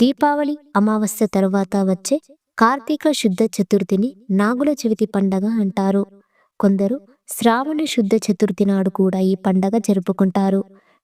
దీపావళి అమావాస్య తరువాత వచ్చే కార్తీక శుద్ధ చతుర్థిని నాగుల చవితి పండగ అంటారు. కొందరు శ్రావణ శుద్ధ చతుర్థి నాడు కూడా ఈ పండగ జరుపుకుంటారు.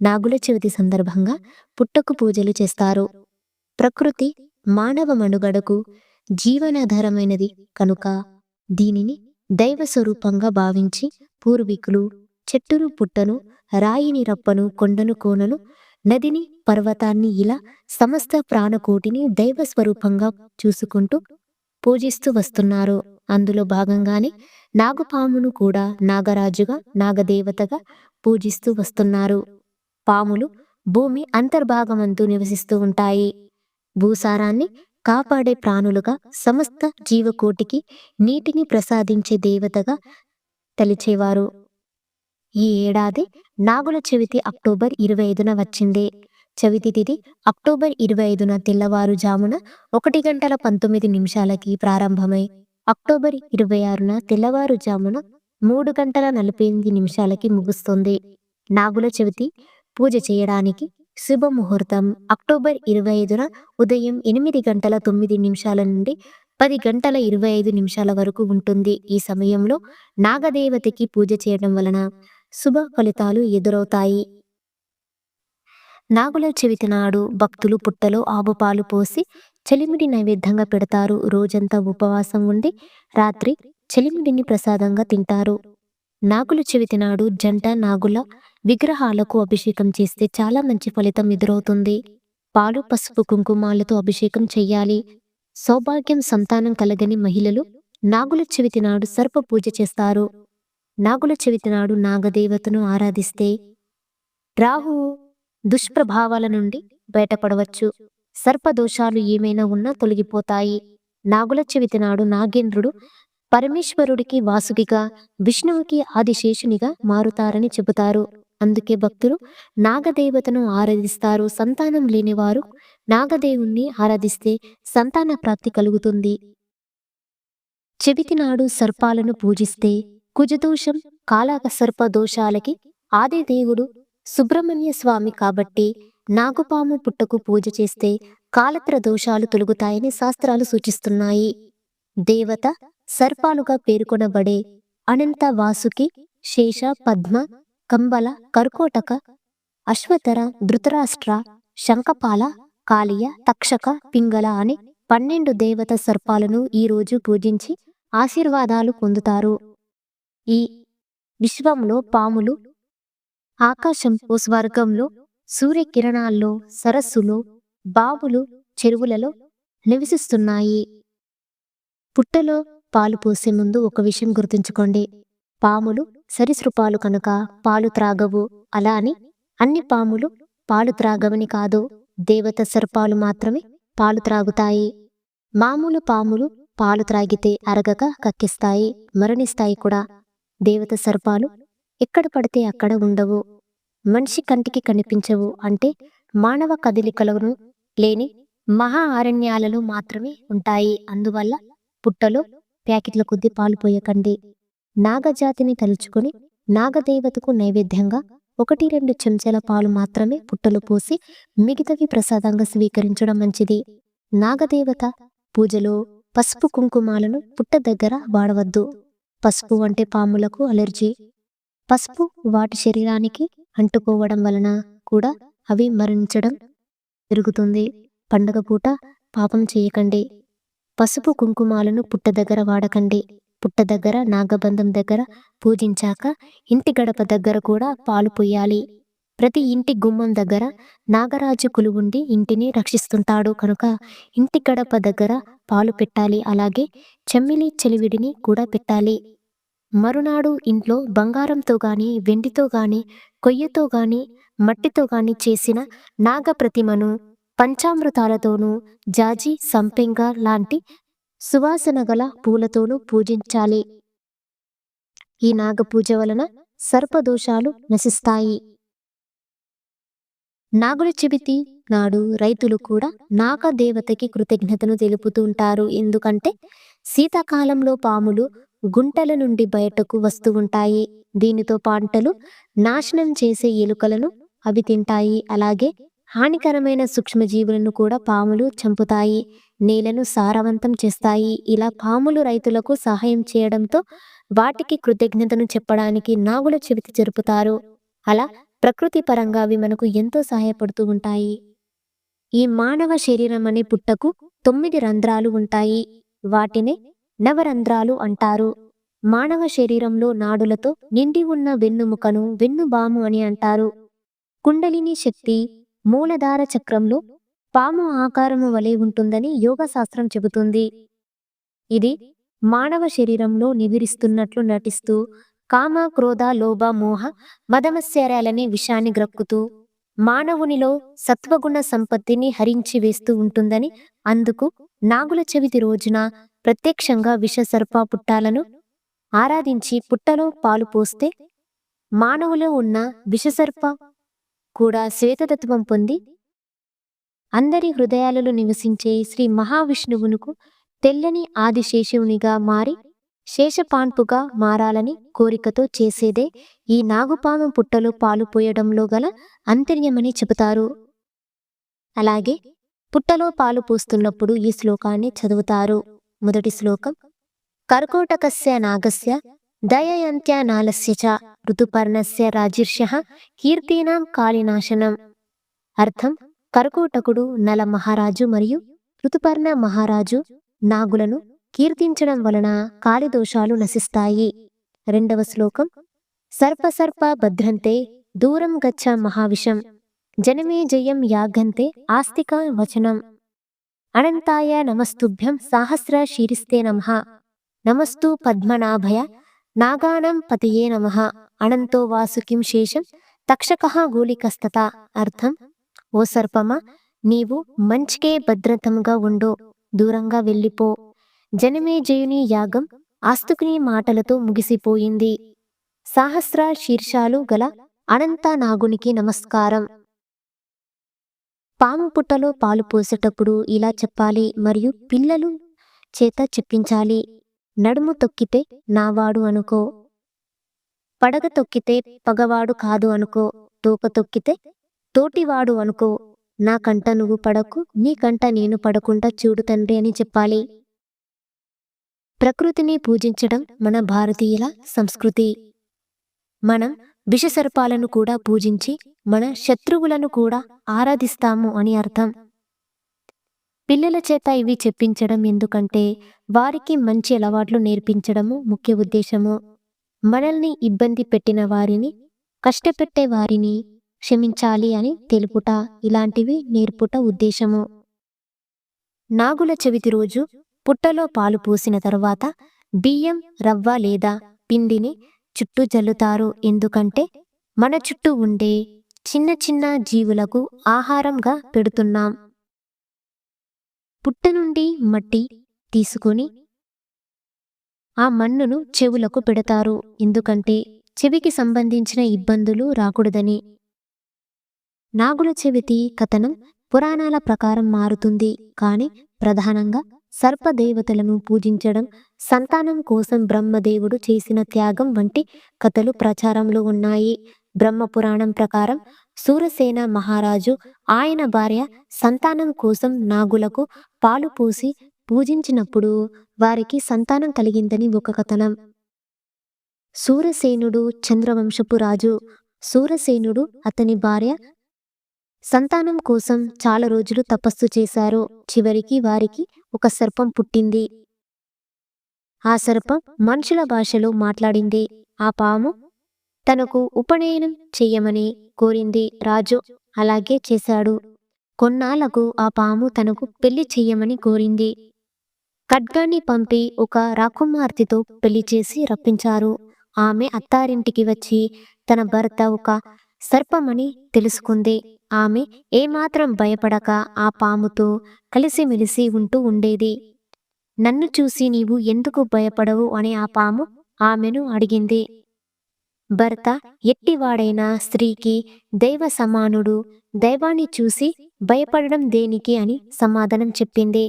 నాగుల చవితి సందర్భంగా పుట్టకు పూజలు చేస్తారు. ప్రకృతి మానవ మనుగడకు జీవనాధారమైనది కనుక దీనిని దైవ స్వరూపంగా భావించి పూర్వీకులు చెట్టును పుట్టను రాయిని రప్పను కొండను కోనను నదిని పర్వతాన్ని ఇలా సమస్త ప్రాణకోటిని దైవ స్వరూపంగా చూసుకుంటూ పూజిస్తూ వస్తున్నారు. అందులో భాగంగానే నాగపామును కూడా నాగరాజుగా నాగదేవతగా పూజిస్తూ వస్తున్నారు. పాములు భూమి అంతర్భాగమందు నివసిస్తూ ఉంటాయి. భూసారాన్ని కాపాడే ప్రాణులుగా సమస్త జీవకోటికి నీటిని ప్రసాదించే దేవతగా తలిచేవారు. ఈ ఏడాది నాగుల చవితి అక్టోబర్ ఇరవై ఐదున వచ్చింది. చవితి తిథి అక్టోబర్ ఇరవై ఐదున తెల్లవారుజామున ఒకటి గంటల పంతొమ్మిది నిమిషాలకి ప్రారంభమై అక్టోబర్ ఇరవై ఆరున తెల్లవారుజామున మూడు గంటల నలభై ఎనిమిది నిమిషాలకి ముగుస్తుంది. నాగుల చవితి పూజ చేయడానికి శుభముహూర్తం అక్టోబర్ ఇరవై ఐదున ఉదయం ఎనిమిది గంటల తొమ్మిది నిమిషాల నుండి పది గంటల ఇరవై ఐదు నిమిషాల వరకు ఉంటుంది. ఈ సమయంలో నాగదేవతకి పూజ చేయడం వలన శుభ ఫలితాలు ఎదురవుతాయి. నాగుల చెవితి నాడు భక్తులు పుట్టలో ఆవు పాలు పోసి చలిమిడి నైవేద్యంగా పెడతారు. రోజంతా ఉపవాసం ఉండి రాత్రి చలిమిడిని ప్రసాదంగా తింటారు. నాగుల చెవితి నాడు జంట నాగుల విగ్రహాలకు అభిషేకం చేస్తే చాలా మంచి ఫలితం ఎదురవుతుంది. పాలు పసుపు కుంకుమాలతో అభిషేకం చెయ్యాలి. సౌభాగ్యం సంతానం కలగని మహిళలు నాగుల చెవితి నాడు సర్ప పూజ చేస్తారు. నాగుల చవితి నాడు నాగదేవతను ఆరాధిస్తే రాహువు దుష్ప్రభావాల నుండి బయటపడవచ్చు. సర్పదోషాలు ఏమైనా ఉన్నా తొలగిపోతాయి. నాగుల చవితి నాడు నాగేంద్రుడు పరమేశ్వరుడికి వాసుకిగా విష్ణువుకి ఆదిశేషునిగా మారుతారని చెబుతారు. అందుకే భక్తులు నాగదేవతను ఆరాధిస్తారు. సంతానం లేనివారు నాగదేవుణ్ణి ఆరాధిస్తే సంతాన ప్రాప్తి కలుగుతుంది. చెవితి నాడు సర్పాలను పూజిస్తే కుజదోషం కాలాక సర్ప దోషాలకి ఆది దేవుడు సుబ్రహ్మణ్య స్వామి కాబట్టి నాగుపాము పుట్టకు పూజ చేస్తే కాలత్ర దోషాలు తొలుగుతాయని శాస్త్రాలు సూచిస్తున్నాయి. దేవత సర్పాలుగా పేర్కొనబడే అనంత వాసుకి శేష పద్మ కంబల కర్కోటక అశ్వతర ధృతరాష్ట్ర శంఖపాల కాళియ తక్షక పింగళ అనే పన్నెండు దేవత సర్పాలను ఈ రోజు పూజించి ఆశీర్వాదాలు పొందుతారు. ఈ విశ్వంలో పాములు ఆకాశంలో స్వర్గంలో సూర్యకిరణాల్లో సరస్సులో బావులు చెరువులలో నివసిస్తున్నాయి. పుట్టలో పాలు పోసే ముందు ఒక విషయం గుర్తుంచుకోండి. పాములు సరీసృపాలు కనుక పాలు త్రాగవు అలా అని అన్ని పాములు పాలు త్రాగవని కాదు దేవత సర్పాలు మాత్రమే పాలు త్రాగుతాయి. మామూలు పాములు పాలు త్రాగితే అరగక కక్కిస్తాయి మరణిస్తాయి కూడా. దేవత సర్పాలు ఎక్కడ పడితే అక్కడ ఉండవు. మనిషి కంటికి కనిపించవు అంటే మానవ కదలికలను లేని మహా అరణ్యాలలో మాత్రమే ఉంటాయి. అందువల్ల పుట్టలో ప్యాకెట్ల కొద్ది పాలు పోయకండి. నాగజాతిని తలుచుకొని నాగదేవతకు నైవేద్యంగా ఒకటి రెండు చెంచాల పాలు మాత్రమే పుట్టలు పోసి మిగతావి ప్రసాదంగా స్వీకరించడం మంచిది. నాగదేవత పూజలో పసుపు కుంకుమాలను పుట్ట దగ్గర వాడవద్దు. పసుపు అంటే పాములకు అలర్జీ. పసుపు వాటి శరీరానికి అంటుకోవడం వలన కూడా అవి మరణించడం జరుగుతుంది. పండగ పూట పాపం చేయకండి. పసుపు కుంకుమాలను పుట్ట దగ్గర వాడకండి. పుట్ట దగ్గర నాగబంధం దగ్గర పూజించాక ఇంటి గడప దగ్గర కూడా పాలు పొయ్యాలి. ప్రతి ఇంటి గుమ్మం దగ్గర నాగరాజు కులువుండి ఇంటిని రక్షిస్తుంటాడు కనుక ఇంటి గడప దగ్గర పాలు పెట్టాలి. అలాగే చెమ్మిలి చెలివిడిని కూడా పెట్టాలి. మరునాడు ఇంట్లో బంగారంతో గాని వెండితో గాని కొయ్యతో గాని మట్టితో గాని చేసిన నాగ ప్రతిమను పంచామృతాలతోనూ జాజి సంపెంగ లాంటి సువాసన గల పూలతోనూ పూజించాలి. ఈ నాగ పూజ వలన సర్పదోషాలు నశిస్తాయి. నాగుల చెబితి నాడు రైతులు కూడా నాగ దేవతకి కృతజ్ఞతను తెలుపుతూ ఉంటారు. ఎందుకంటే శీతాకాలంలో పాములు గుంటల నుండి బయటకు వస్తూ ఉంటాయి. దీనితో పంటలు నాశనం చేసే ఎలుకలను అవి తింటాయి. అలాగే హానికరమైన సూక్ష్మజీవులను కూడా పాములు చంపుతాయి. నేలను సారవంతం చేస్తాయి. ఇలా పాములు రైతులకు సహాయం చేయడంతో వాటికి కృతజ్ఞతను చెప్పడానికి నాగుల చెవితి జరుపుతారు. అలా ప్రకృతి పరంగా అవి మనకు ఎంతో సహాయపడుతూ ఉంటాయి. ఈ మానవ శరీరం అనే పుట్టకు తొమ్మిది రంధ్రాలు ఉంటాయి. వాటినే నవరంధ్రాలు అంటారు. మానవ శరీరంలో నాడులతో నిండి ఉన్న వెన్నుముకను వెన్నుబాము అని అంటారు. కుండలిని శక్తి మూలధార చక్రంలో పాము ఆకారము వలె ఉంటుందని యోగ శాస్త్రం చెబుతుంది. ఇది మానవ శరీరంలో నివిరిస్తున్నట్లు నటిస్తూ కామ క్రోధ లోభ మోహ మదమత్సర్యాలనే విషాన్ని గ్రక్కుతూ మానవునిలో సత్వగుణ సంపత్తిని హరించి వేస్తూ ఉంటుందని అందుకు నాగుల చవితి రోజున ప్రత్యక్షంగా విషసర్ప పుట్టాలను ఆరాధించి పుట్టలో పాలు పోస్తే మానవులో ఉన్న విషసర్ప కూడా శ్వేతతత్వం పొంది అందరి హృదయాలలో నివసించే శ్రీ మహావిష్ణువునుకు తెల్లని ఆదిశేషువునిగా మారి శేషపాన్పుగా మారాలని కోరికతో చేసేదే ఈ నాగుపాము పుట్టలో పాలు పోయడంలో గల అంతర్యమని చెబుతారు. అలాగే పుట్టలో పాలు పోస్తున్నప్పుడు ఈ శ్లోకాన్ని చదువుతారు. మొదటి శ్లోకం కర్కోటకస్య నాగస్య దయయంత్య నాలస్య చ ఋతుపర్ణస్య రాజీర్ష్య కీర్తీనాం కాళినాశనం. అర్థం కర్కోటకుడు నల మహారాజు మరియు ఋతుపర్ణ మహారాజు నాగులను కీర్తించడం వలన కాలిదోషాలు నశిస్తాయి. రెండవ శ్లోకం. సర్పసర్ప భద్రంతే దూరం గచ్చ మహావిషం. జనమే జయం యాగంతే ఆస్తిక వచనం. అనంతాయ నమస్తుభ్యం సాహస్ర శీరిస్తే నమ. నమస్తు పద్మనాభయ నాగానం పతయే నమః. అనంతో వాసుకిం శేషం తక్షక గూలికస్తత అర్థం. ఓ సర్పమా నీవు మంచికే భద్రతంగా ఉండు దూరంగా వెళ్ళిపో. జనమే జయుని యాగం ఆస్తుకుని మాటలతో ముగిసిపోయింది. సహస్ర శీర్షాలు గల అనంత నాగునికి నమస్కారం. పాము పుట్టలో పాలు పోసేటప్పుడు ఇలా చెప్పాలి మరియు పిల్లలు చేత చెప్పించాలి. నడుము తొక్కితే నావాడు అనుకో. పడగ తొక్కితే పగవాడు కాదు అనుకో. తోక తొక్కితే తోటివాడు అనుకో. నా కంట నువ్వు పడకు నీ కంట నేను పడకుండా చూడు తండ్రి అని చెప్పాలి. ప్రకృతిని పూజించడం మన భారతీయుల సంస్కృతి. మనం విషసర్పాలను కూడా పూజించి మన శత్రువులను కూడా ఆరాధిస్తాము అని అర్థం. పిల్లల చేత ఇవి చెప్పించడం ఎందుకంటే వారికి మంచి అలవాట్లు నేర్పించడము ముఖ్య ఉద్దేశము. మనల్ని ఇబ్బంది పెట్టిన వారిని కష్టపెట్టే వారిని క్షమించాలి అని తెలుపుట ఇలాంటివి నేర్పుట ఉద్దేశము. నాగుల చవితి రోజు పుట్టలో పాలు పూసిన తరువాత బియ్యం రవ్వ లేదా పిండిని చుట్టూ జల్లుతారు. ఎందుకంటే మన చుట్టూ ఉండే చిన్న చిన్న జీవులకు ఆహారంగా పెడుతున్నాం. పుట్ట నుండి మట్టి తీసుకొని ఆ మన్నును చెవులకు పెడతారు. ఎందుకంటే చెవికి సంబంధించిన ఇబ్బందులు రాకూడదని. నాగుల చెవితి కథనం పురాణాల ప్రకారం మారుతుంది. కాని ప్రధానంగా సర్పదేవతలను పూజించడం సంతానం కోసం బ్రహ్మదేవుడు చేసిన త్యాగం వంటి కథలు ప్రచారంలో ఉన్నాయి. బ్రహ్మ పురాణం ప్రకారం సూరసేన మహారాజు ఆయన భార్య సంతానం కోసం నాగులకు పాలు పోసి పూజించినప్పుడు వారికి సంతానం కలిగిందని ఒక కథనం. సూరసేనుడు చంద్రవంశపు రాజు. సూరసేనుడు అతని భార్య సంతానం కోసం చాలా రోజులు తపస్సు చేశారు. చివరికి వారికి ఒక సర్పం పుట్టింది. ఆ సర్పం మనుషుల భాషలో మాట్లాడింది. ఆ పాము తనకు ఉపనయనం చెయ్యమని కోరింది. రాజు అలాగే చేశాడు. కొన్నాళ్ళకు ఆ పాము తనకు పెళ్ళి చెయ్యమని కోరింది. ఖడ్గాన్ని పంపి ఒక రాకుమార్తెతో పెళ్ళి చేసి రప్పించారు. ఆమె అత్తారింటికి వచ్చి తన భర్త ఒక సర్పమని తెలుసుకుంది. ఆమె ఏమాత్రం భయపడక ఆ పాముతో కలిసిమెలిసి ఉంటూ ఉండేది. నన్ను చూసి నీవు ఎందుకు భయపడవు అని ఆ పాము ఆమెను అడిగింది. భర్త ఎట్టివాడైన స్త్రీకి దైవ సమానుడు దైవాన్ని చూసి భయపడడం దేనికి అని సమాధానం చెప్పింది.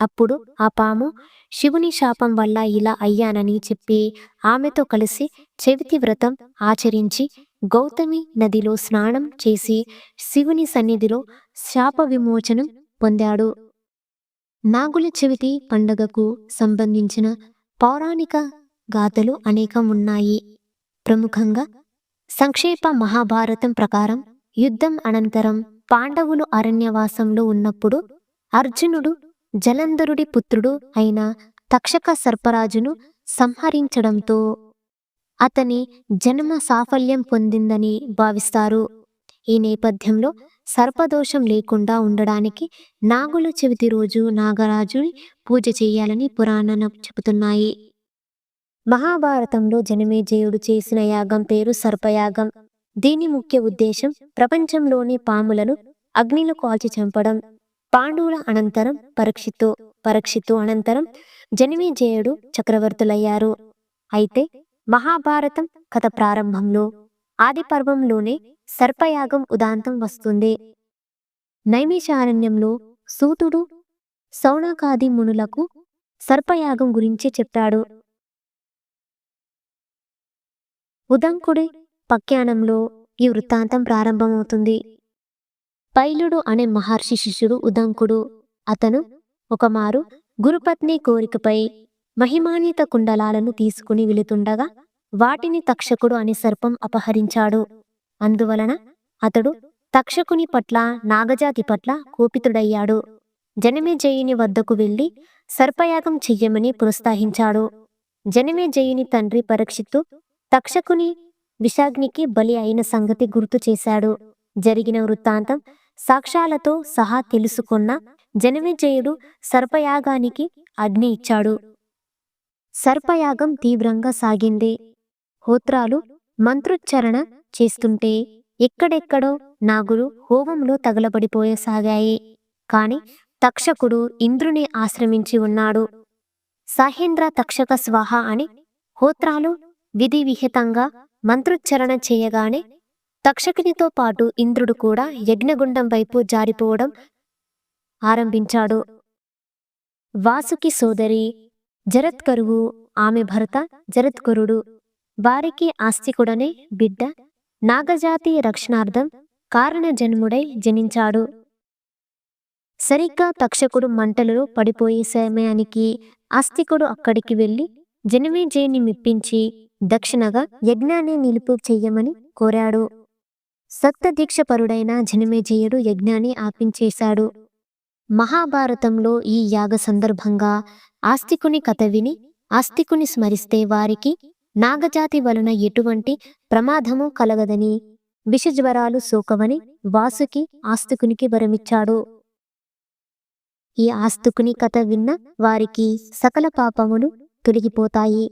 అప్పుడు ఆ పాము శివుని శాపం వల్ల ఇలా అయ్యానని చెప్పి ఆమెతో కలిసి చెవితి వ్రతం ఆచరించి గౌతమి నదిలో స్నానం చేసి శివుని సన్నిధిలో శాప విమోచనం పొందాడు. నాగుల చవితి పండుగకు సంబంధించిన పౌరాణిక గాథలు అనేకం ఉన్నాయి. ప్రముఖంగా సంక్షేప మహాభారతం ప్రకారం యుద్ధం అనంతరం పాండవులు అరణ్యవాసంలో ఉన్నప్పుడు అర్జునుడు జలంధరుడి పుత్రుడు అయిన తక్షక సర్పరాజును సంహరించడంతో అతని జన్మ సాఫల్యం పొందిందని భావిస్తారు. ఈ నేపథ్యంలో సర్పదోషం లేకుండా ఉండడానికి నాగుల చవితి రోజు నాగరాజుని పూజ చేయాలని పురాణాలు చెబుతున్నాయి. మహాభారతంలో జనమేజయుడు చేసిన యాగం పేరు సర్పయాగం. దీని ముఖ్య ఉద్దేశం ప్రపంచంలోని పాములను అగ్నిలో కాల్చి చంపడం. పాండవుల అనంతరం పరీక్షిత్తు పరీక్షిత్తు అనంతరం జనమేజయుడు చక్రవర్తులయ్యారు. అయితే మహాభారతం కథ ప్రారంభంలో ఆది పర్వంలోనే సర్పయాగం ఉదాంతం వస్తుంది. నైమిషారణ్యంలో సూతుడు సౌనకాది మునులకు సర్పయాగం గురించి చెప్పాడు ఉదంకుడి పఖ్యానంలో ఈ వృత్తాంతం ప్రారంభమవుతుంది. పైలుడు అనే మహర్షి శిష్యుడు ఉదంకుడు. అతను ఒకమారు గురుపత్ని కోరికపై మహిమాన్విత కుండలాలను తీసుకుని వెళుతుండగా వాటిని తక్షకుడు అనే సర్పం అపహరించాడు. అందువలన అతడు తక్షకుని పట్ల నాగజాతి పట్ల కోపితుడయ్యాడు. జనమేజయుని వద్దకు వెళ్ళి సర్పయాగం చెయ్యమని ప్రోత్సహించాడు. జనమేజయుని తండ్రి పరీక్షిత్తు తక్షకుని విషాగ్నికి బలి అయిన సంగతి గుర్తు చేశాడు. జరిగిన వృత్తాంతం సాక్ష్యాలతో సహా తెలుసుకున్న జనమేజయుడు సర్పయాగానికి అగ్ని ఇచ్చాడు. సర్పయాగం తీవ్రంగా సాగింది. హోత్రాలు మంత్రోచ్చరణ చేస్తుంటే ఎక్కడెక్కడో నాగులు హోమంలో తగలబడిపోయసాగాయి కాని తక్షకుడు ఇంద్రుని ఆశ్రమించి ఉన్నాడు. సాహేంద్ర తక్షక స్వాహ అని హోత్రాలు విధి విహితంగా మంత్రోచ్చరణ చేయగానే తక్షకునితో పాటు ఇంద్రుడు కూడా యజ్ఞగుండం వైపు జారిపోవడం ఆరంభించాడు. వాసుకి సోదరి జరత్కరువు ఆమె భర్త జరత్కరుడు. వారికి ఆస్తికుడనే బిడ్డ నాగజాతి రక్షణార్థం కారణజన్ముడై జనించాడు. సరిగ్గా తక్షకుడు మంటలలో పడిపోయే సమయానికి ఆస్తికుడు అక్కడికి వెళ్ళి జనమేజయని మెప్పించి దక్షిణగా యజ్ఞాన్ని నిలుపు చెయ్యమని కోరాడు. సప్తదీక్షపరుడైన జనమేజయుడు యజ్ఞాన్ని ఆపించేశాడు. మహాభారతంలో ఈ యాగ సందర్భంగా ఆస్తికుని కథ విని ఆస్తికుని స్మరిస్తే వారికి నాగజాతి వలన ఎటువంటి ప్రమాదము కలగదని విషజ్వరాలు సోకవని వాసుకి ఆస్తికునికి వరమిచ్చాడు. ఈ ఆస్తికుని కథ విన్న వారికి సకల పాపములు తొలగిపోతాయి.